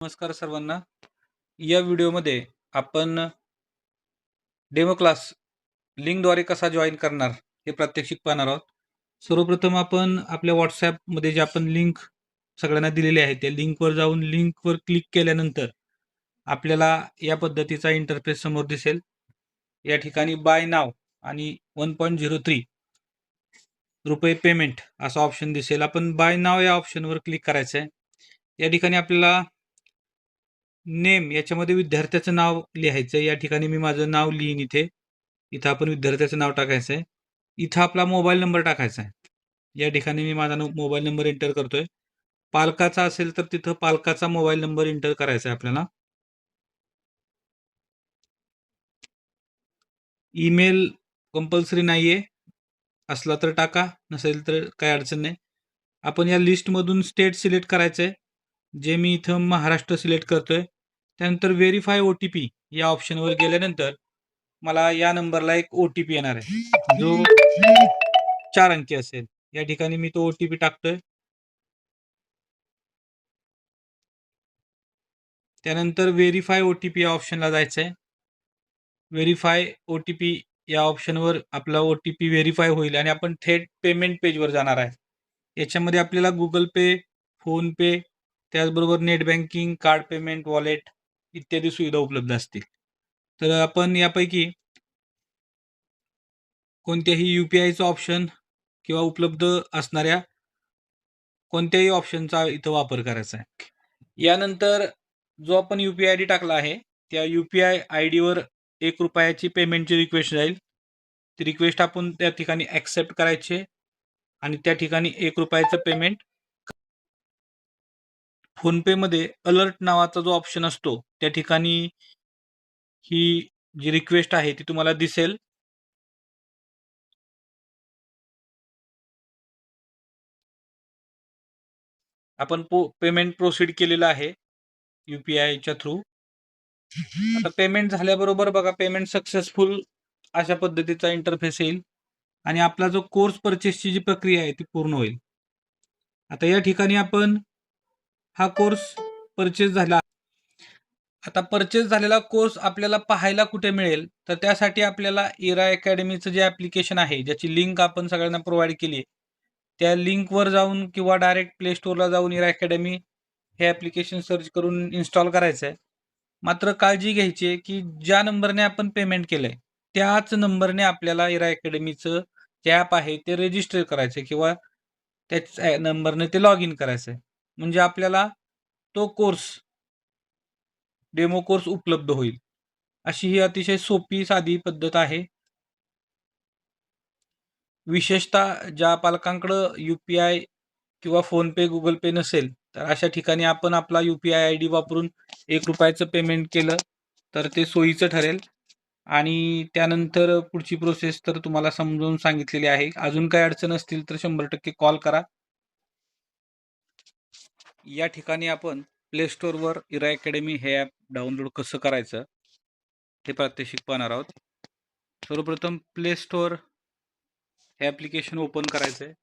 नमस्कार सर्वांना. या व्हिडिओमध्ये आपण डेमो क्लास लिंकद्वारे कसा जॉईन करणार हे प्रात्यक्षिक पाहणार आहोत. सर्वप्रथम आपण आपल्या व्हॉट्सॲपमध्ये जे आपण लिंक सगळ्यांना दिलेली आहे त्या लिंकवर जाऊन लिंकवर क्लिक केल्यानंतर आपल्याला या पद्धतीचा इंटरफेस समोर दिसेल. या ठिकाणी बाय नाव आणि वन पॉईंट झिरो थ्री रुपये पेमेंट असा ऑप्शन दिसेल. आपण बाय नाव या ऑप्शनवर क्लिक करायचं आहे या ठिकाणी आपल्याला नेम याच्यामध्ये विद्यार्थ्याचं नाव लिहायचं या ठिकाणी मी माझं नाव लिहीन इथे. इथं आपण विद्यार्थ्याचं नाव टाकायचं आहे. इथं आपला मोबाईल नंबर टाकायचा आहे. या ठिकाणी मी माझा मोबाईल नंबर एंटर करतोय. पालकाचा असेल तर तिथं पालकाचा मोबाईल नंबर एंटर करायचा आहे आपल्याला. ईमेल कंपल्सरी नाहीये. असला तर टाका नसेल तर काही अडचण नाही. आपण या लिस्टमधून स्टेट सिलेक्ट करायचं आहे जे मी इथं महाराष्ट्र सिलेक्ट करतोय. त्यानंतर व्हेरीफाय ओटीपी या ऑप्शनवर गेल्यानंतर मला या नंबरला एक ओटीपी येणार आहे. जो चार अंकी असेल. या ठिकाणी मी तो ओटीपी टाकतोय. त्यानंतर व्हेरीफाय ओटीपी या ऑप्शनला जायचं आहे व्हेरीफाय ओटीपी या ऑप्शनवर आपला ओटीपी व्हेरीफाय होईल आणि आपण थेट पेमेंट पेजवर जाणार आहे. याच्यामध्ये आपल्याला गुगल पे फोनपे त्याचबरोबर net banking card payment wallet इत्यादी सुविधा उपलब्ध असतील. तर आपण यापैकी कोणत्याही यू पी आयचं ऑप्शन किंवा उपलब्ध असणाऱ्या कोणत्याही ऑप्शनचा इथं वापर करायचा आहे. यानंतर जो आपण यू पी आय डी टाकला आहे त्या यू पी आय आय डीवर एक रुपयाची पेमेंटची रिक्वेस्ट जाईल. ती रिक्वेस्ट आपण त्या ठिकाणी ॲक्सेप्ट करायची आणि त्या ठिकाणी एक रुपयाचं पेमेंट फोनपेमध्ये अलर्ट नावाचा जो ऑप्शन असतो त्या ठिकाणी ही जी रिक्वेस्ट आहे ती तुम्हाला दिसेल. आपण पो पेमेंट प्रोसीड केलेलं आहे युपीआयच्या थ्रू. आता पेमेंट झाल्याबरोबर बघा पेमेंट सक्सेसफुल अशा पद्धतीचा इंटरफेस येईल आणि आपला जो कोर्स परचेसची जी प्रक्रिया आहे ती पूर्ण होईल. आता या ठिकाणी आपण हा कोर्स परचेस झाला. आता परचेस झालेला कोर्स आपल्याला पाहायला कुठे मिळेल? तर त्यासाठी आपल्याला इरा अकॅडमीचं जे ॲप्लिकेशन आहे ज्याची लिंक आपण सगळ्यांना प्रोव्हाइड केली त्या लिंकवर जाऊन किंवा डायरेक्ट प्ले स्टोअरला जाऊन इरा अकॅडमी हे ॲप्लिकेशन सर्च करून इन्स्टॉल करायचं आहे. मात्र काळजी घ्यायची आहे की ज्या नंबरने आपण पेमेंट केलं आहे त्याच नंबरने आपल्याला इरा अकॅडमीचं जे ॲप आहे ते रजिस्टर करायचं आहे किंवा त्याच नंबरने ते लॉग इन करायचं आहे म्हणजे आपल्याला तो कोर्स डेमो कोर्स उपलब्ध होईल. अशी ही अतिशय सोपी साधी पद्धत आहे. विशेषतः ज्या पालकांकडं यू पी आय किंवा फोनपे गुगल पे नसेल तर अशा ठिकाणी आपण आपला U P I I D वापरून एक रुपयाचं पेमेंट केलं तर ते सोयीचं ठरेल. आणि त्यानंतर पुढची प्रोसेस तर तुम्हाला समजावून सांगितलेली आहे. अजून काही अडचण असतील तर शंभर टक्के कॉल करा. या ठिकाणी आपण प्ले स्टोअरवर इरा अकॅडमी हे ॲप डाउनलोड कसं करायचं हे प्रात्यक्षिक पाहणार आहोत. सर्वप्रथम प्ले स्टोअर हे ॲप्लिकेशन ओपन करायचं आहे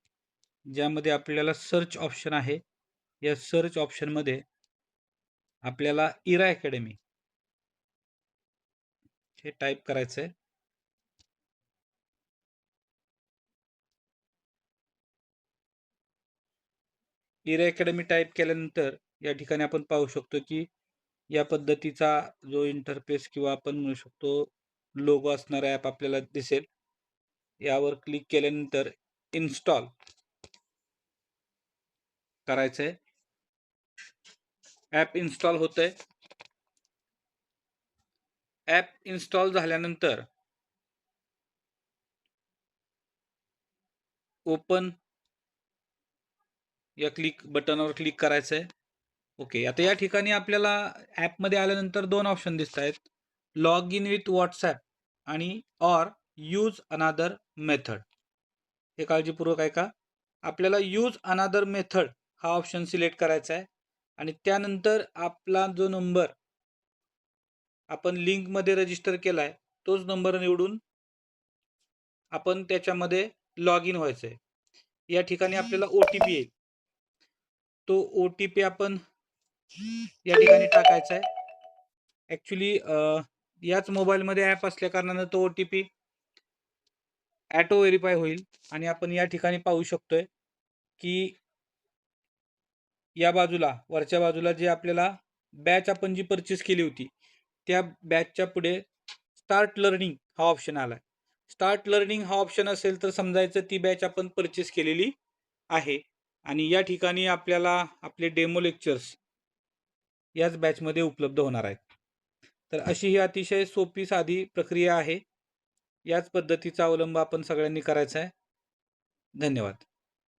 ज्यामध्ये आपल्याला सर्च ऑप्शन आहे. या सर्च ऑप्शनमध्ये आपल्याला इरा अकॅडमी हे टाईप करायचं आहे इरा अकॅडमी टाईप केल्यानंतर या ठिकाणी आपण पाहू शकतो की या पद्धतीचा जो इंटरफेस किंवा आपण म्हणू शकतो लोगो असणारा ॲप आपल्याला दिसेल. यावर क्लिक केल्यानंतर इन्स्टॉल करायचं आहे ॲप इन्स्टॉल होत आहे ॲप इन्स्टॉल झाल्यानंतर ओपन या क्लिक बटनवर क्लिक करायचं आहे ओके आता या ठिकाणी आपल्याला ॲपमध्ये आल्यानंतर दोन ऑप्शन दिसत आहेत लॉग इन विथ व्हॉट्सॲप आणि ऑर यूज अनादर मेथड हे काळजीपूर्वक आहे का आपल्याला यूज अनादर मेथड हा ऑप्शन सिलेक्ट करायचा आहे आणि त्यानंतर आपला जो नंबर आपण लिंकमध्ये रजिस्टर केला आहे तोच नंबर निवडून आपण त्याच्यामध्ये लॉग इन व्हायचं आहे या ठिकाणी आपल्याला ओ टी पी येईल. तो ओ टी पी आपण या ठिकाणी टाकायचा आहे. ॲक्च्युली याच मोबाईलमध्ये ॲप असल्या कारणानं तो O T P auto verify होईल आणि आपण या ठिकाणी पाहू शकतोय की या बाजूला वरच्या बाजूला जे आपल्याला बॅच आपण जी परचेस केली होती त्या बॅचच्या पुढे स्टार्ट लर्निंग हा ऑप्शन आला आहे स्टार्ट लर्निंग हा ऑप्शन असेल तर समजायचं ती बॅच आपण परचेस केलेली आहे. आणि या ठिकाणी आपल्याला आपले डेमो लेक्चर्स याच बॅचमध्ये उपलब्ध होणार आहेत. तर अशी ही अतिशय सोपी साधी प्रक्रिया आहे. याच पद्धतीचा अवलंब आपण सगळ्यांनी करायचा आहे. धन्यवाद.